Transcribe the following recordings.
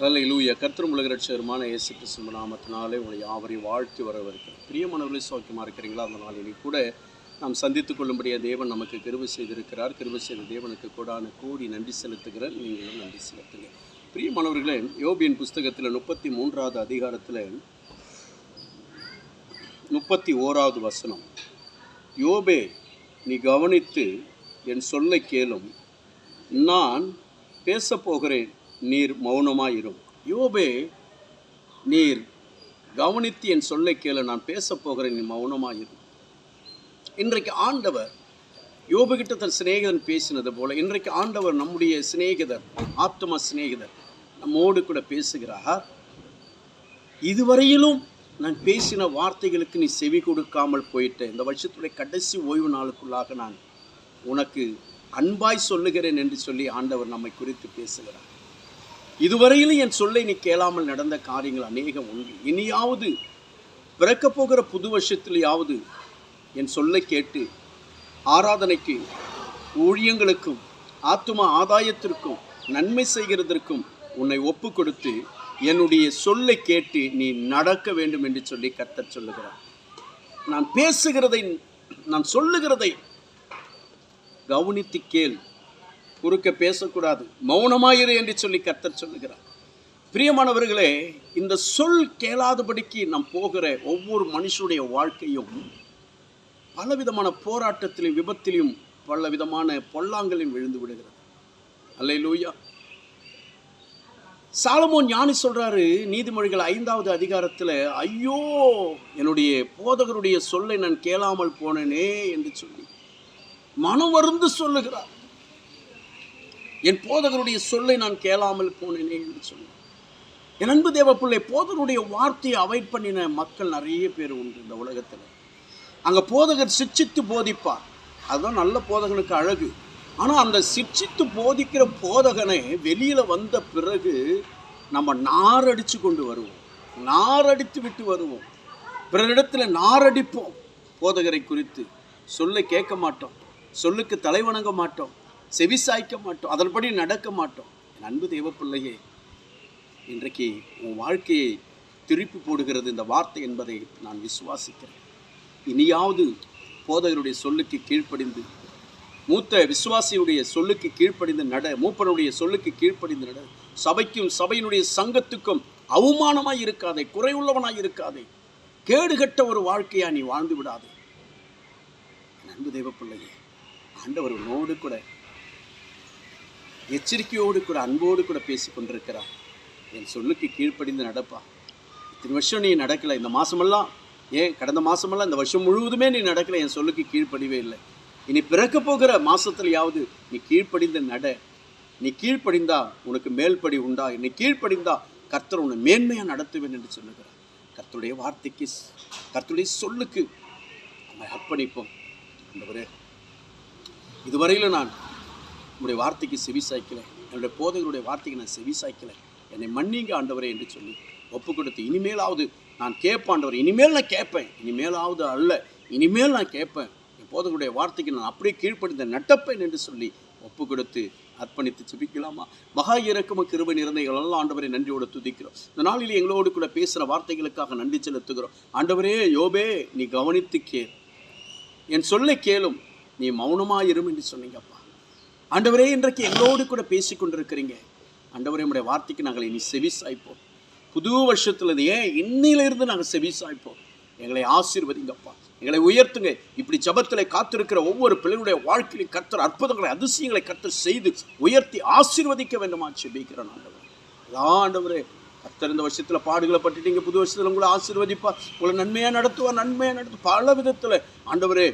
ஹalleluya கர்த்தரும் உலக ரட்சகருமான இயேசு கிறிஸ்துவ நாமத்தினாலே உங்களை யாவரையும் வாழ்த்தி வரவிருக்கிறேன் பிரியமானவர்களே சௌக்கியமாக இருக்கிறீங்களா அந்த நாளிலே கூட நாம் சந்தித்துக் கொள்ளும்படிய தேவன் நமக்கு கிருவு செய்திருக்கிறார். கிருவு செய்த தேவனுக்கு கூடான கூடி நன்றி செலுத்துகிறேன். நீங்களும் நன்றி செலுத்துங்க பிரியமானவர்களே யோபியின் புஸ்தகத்தில் முப்பத்தி மூன்றாவது அதிகாரத்தில் முப்பத்தி ஓராவது வசனம். யோபே நீ கவனித்து என் சொல்லை கேளும். நான் பேசப்போகிறேன் நீர் மௌனமாயிரும். யோபே நீர் கவனித்து என் சொல்லை கேளு நான் பேசப் போகிறேன் நீ மௌனமாயிரும் இன்றைக்கு ஆண்டவர் யோபுகிட்ட தன் சிநேகிதன் பேசினது போல இன்றைக்கு ஆண்டவர் நம்முடைய சிநேகிதர் ஆத்ம சிநேகிதர் நம்மோடு கூட பேசுகிறார். இதுவரையிலும் நான் பேசின வார்த்தைகளுக்கு நீ செவி கொடுக்காமல் போயிட்ட. இந்த வருஷத்துடைய கடைசி ஓய்வு நாளுக்குள்ளாக நான் உனக்கு அன்பாய் சொல்லுகிறேன் என்று சொல்லி ஆண்டவர் நம்மை குறித்து பேசுகிறார். இதுவரையிலும் என் சொல்லை நீ கேளாமல் நடந்த காரியங்கள் அநேகம் உண்டு. இனியாவது பிறக்கப் போகிற புது வருஷத்திலேயாவது என் சொல்லை கேட்டு ஆராதனைக்கு ஊழியங்களுக்கும் ஆத்தும ஆதாயத்திற்கும் நன்மை செய்கிறதற்கும் உன்னை ஒப்பு கொடுத்து என்னுடைய சொல்லை கேட்டு நீ நடக்க வேண்டும் என்று சொல்லி கத்தர் சொல்லுகிறார். நான் பேசுகிறதை நான் சொல்லுகிறதை கவனித்து கேள். குறுக்க பேசக்கூடாது. மௌனமாயிரு என்று சொல்லி கர்த்தர் சொல்லுகிறார். பிரியமானவர்களே இந்த சொல் கேளாதபடிக்கு நாம் போகிற ஒவ்வொரு மனுஷனுடைய வாழ்க்கையும் பலவிதமான போராட்டத்திலும் விபத்திலும் பல விதமான பொல்லாங்களையும் விழுந்து விடுகிறது. லூயா சாலமோன் ஞானி சொல்றாரு நீதிமொழிகள் ஐந்தாவது அதிகாரத்தில் ஐயோ என்னுடைய போதகருடைய சொல்லை நான் கேளாமல் போனேனே என்று சொல்லி. மனம் வருந்து சொல்லுகிறார். என் போதகருடைய சொல்லை நான் கேளாமல் போனேனே என்று சொன்னேன் என் அன்பு தேவ பிள்ளை போதகருடைய வார்த்தையை அவாய்ட் பண்ணின மக்கள் நிறைய பேர் உண்டு இந்த உலகத்தில். அங்கே போதகர் சிச்சித்து போதிப்பார். அதுதான் நல்ல போதகனுக்கு அழகு. ஆனால் அந்த சிச்சித்து போதிக்கிற போதகனை வெளியில் வந்த பிறகு நம்ம நாரடித்து கொண்டு வருவோம். நாரடித்து விட்டு வருவோம். பிறரிடத்தில் நாரடிப்போம். போதகரை குறித்து சொல்லை கேட்க மாட்டோம். சொல்லுக்கு தலைவணங்க மாட்டோம். செவிசாய்க்க மாட்டோம். அதன்படி நடக்க மாட்டோம். என் அன்பு தேவ பிள்ளையே இன்றைக்கு உன் வாழ்க்கையை திருப்பி போடுகிறது இந்த வார்த்தை என்பதை நான் விசுவாசிக்கிறேன். இனியாவது போதகருடைய சொல்லுக்கு கீழ்ப்படிந்து மூத்த விசுவாசியுடைய சொல்லுக்கு கீழ்ப்படிந்து நட மூப்பனுடைய சொல்லுக்கு கீழ்ப்படிந்து நட. சபைக்கும் சபையினுடைய சங்கத்துக்கும் அவமானமாய் இருக்காதே குறையுள்ளவனாய் இருக்காதே. கேடுகட்ட ஒரு வாழ்க்கையாக நீ வாழ்ந்து விடாதே. அன்பு தெய்வ பிள்ளையே ஆண்டவர் உன்னோடு கூட எச்சரிக்கையோடு கூட அன்போடு கூட பேசி கொண்டிருக்கிறார். என் சொல்லுக்கு கீழ்ப்படிந்து நடப்பா. இத்தனை வருஷம் நீ நடக்கலை. இந்த மாதமெல்லாம் ஏன் கடந்த மாதமெல்லாம் இந்த வருஷம் முழுவதுமே நீ நடக்கலை. என் சொல்லுக்கு கீழ்ப்படிவே இல்லை. இனி பிறக்க போகிற மாதத்துலையாவது நீ கீழ்ப்படிந்து நட. நீ கீழ்ப்படிந்தா உனக்கு மேல்படி உண்டா? நீ கீழ்ப்படிந்தா கர்த்தர் உன்னை மேன்மையாக நடத்துவேன் என்று சொல்லுகிறார். கர்த்தருடைய வார்த்தைக்கு கர்த்தருடைய சொல்லுக்கு நம்ம அர்ப்பணிப்போம். இதுவரையில் நான் உங்களுடைய வார்த்தைக்கு செவி சாய்க்கலை. என்னுடைய போதைகளுடைய வார்த்தைக்கு நான் செவி சாய்க்கலை. என்னை மன்னிங்க ஆண்டவரே என்று சொல்லி ஒப்பு கொடுத்து இனிமேலாவது நான் கேட்பேன் இனிமேல் நான் கேட்பேன். இனிமேலாவது அல்ல. இனிமேல் நான் கேட்பேன். என் போதகளுடைய வார்த்தைக்கு நான் அப்படியே கீழ்ப்படுத்த நட்டப்பேன் என்று சொல்லி ஒப்பு கொடுத்து அர்ப்பணித்து செபிக்கலாமா மகா இறக்கமும் கிருபை நிறைந்த எல்லாம் ஆண்டவரை நன்றியோடு துதிக்கிறோம். இந்த நாளில் எங்களோடு கூட பேசுகிற வார்த்தைகளுக்காக நன்றி செலுத்துகிறோம். ஆண்டவரே யோபே நீ கவனித்து கேள். என் சொல்லை கேளும். நீ மௌனமாக இரும் என்று சொன்னீங்கப்பா. ஆண்டவரே இன்றைக்கு எங்களோடு கூட பேசி கொண்டிருக்கிறீங்க. ஆண்டவரே நம்முடைய வார்த்தைக்கு நாங்கள் இனி செவி சாய்ப்போம் புது வருஷத்துல ஏன் இன்னிலிருந்து நாங்கள் செவி சாய்ப்போம் எங்களை ஆசீர்வதிங்கப்பா. எங்களை உயர்த்துங்க. இப்படி ஜபத்தில் காத்திருக்கிற ஒவ்வொரு பிள்ளைகளுடைய வாழ்க்கையிலும் கத்தர் அற்புதங்களை அதிசயங்களை கத்தர் செய்து உயர்த்தி ஆசீர்வதிக்க வேண்டுமா செபிக்கிறேன் ஆண்டவர். அதான் ஆண்டவரே கத்தர் இந்த வருஷத்தில் பாடுகளை பட்டுட்டீங்க. புது வருஷத்தில் உங்களை ஆசீர்வதிப்பார் உங்களை நன்மையாக நடத்துவார் நன்மையாக நடத்து பல விதத்தில் ஆண்டவரே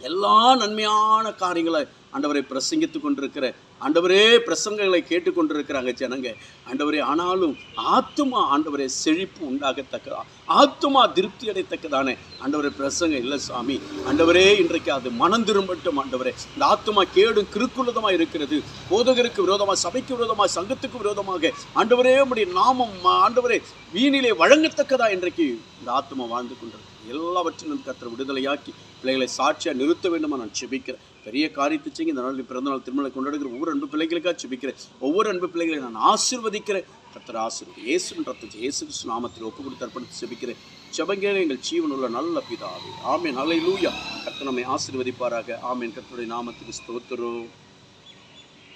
எல்லா நன்மையான காரியங்களை ஆண்டவரை பிரசங்கித்து கொண்டிருக்கிற ஆண்டவரே பிரசங்கங்களை கேட்டுக்கொண்டிருக்கிறாங்க ஜனங்க. ஆண்டவரே ஆனாலும் ஆத்துமா ஆண்டவரே செழிப்பு உண்டாகத்தக்கதா? ஆத்துமா திருப்தி அடைத்தக்கதானே ஆண்டவரே பிரசங்கம் இல்லை சாமி. ஆண்டவரே இன்றைக்கு அது மனம் திரும்பட்டும் ஆண்டவரே. இந்த ஆத்துமா கேடும் கிருக்குள்ளதமாக இருக்கிறது. போதகருக்கு விரோதமாக சபைக்கு விரோதமாக சங்கத்துக்கு விரோதமாக ஆண்டவரே உடைய நாமம் ஆண்டவரே வீணிலே வழங்கத்தக்கதா இன்றைக்கு இந்த ஆத்துமா வாழ்ந்து கொண்டிருக்கு எல்லாவற்றிலும் கத்தரை விடுதலையாக்கி பிள்ளைகளை சாட்சியாக நிறுத்த வேண்டுமா நான் செபிக்கிறேன். பெரிய காரியத்தை செய்ய இந்த நாள் பிறந்தநாள் திருமணம் கொண்டாடுகிற ஒவ்வொரு அன்பு பிள்ளைகளுக்காக செபிக்கிறேன். ஒவ்வொரு அன்பு பிள்ளைகளை நான் ஆசிர்வதிக்கிறேன். கத்தர் ஆசிர்வதி இயேசுன் ரத்த இயேசு நாமத்தில் ஒப்பு கொடுத்து அர்ப்பணித்து செபிக்கிறேன். செபங்கே எங்கள் ஜீவனுள்ள நல்ல பிதாவே. ஆமேன். அலை லூயா கத்தனமை நம்மை ஆசிர்வதிப்பாராக. ஆமேன். கத்தருடைய நாமத்துக்கு ஸ்தோத்திரம்.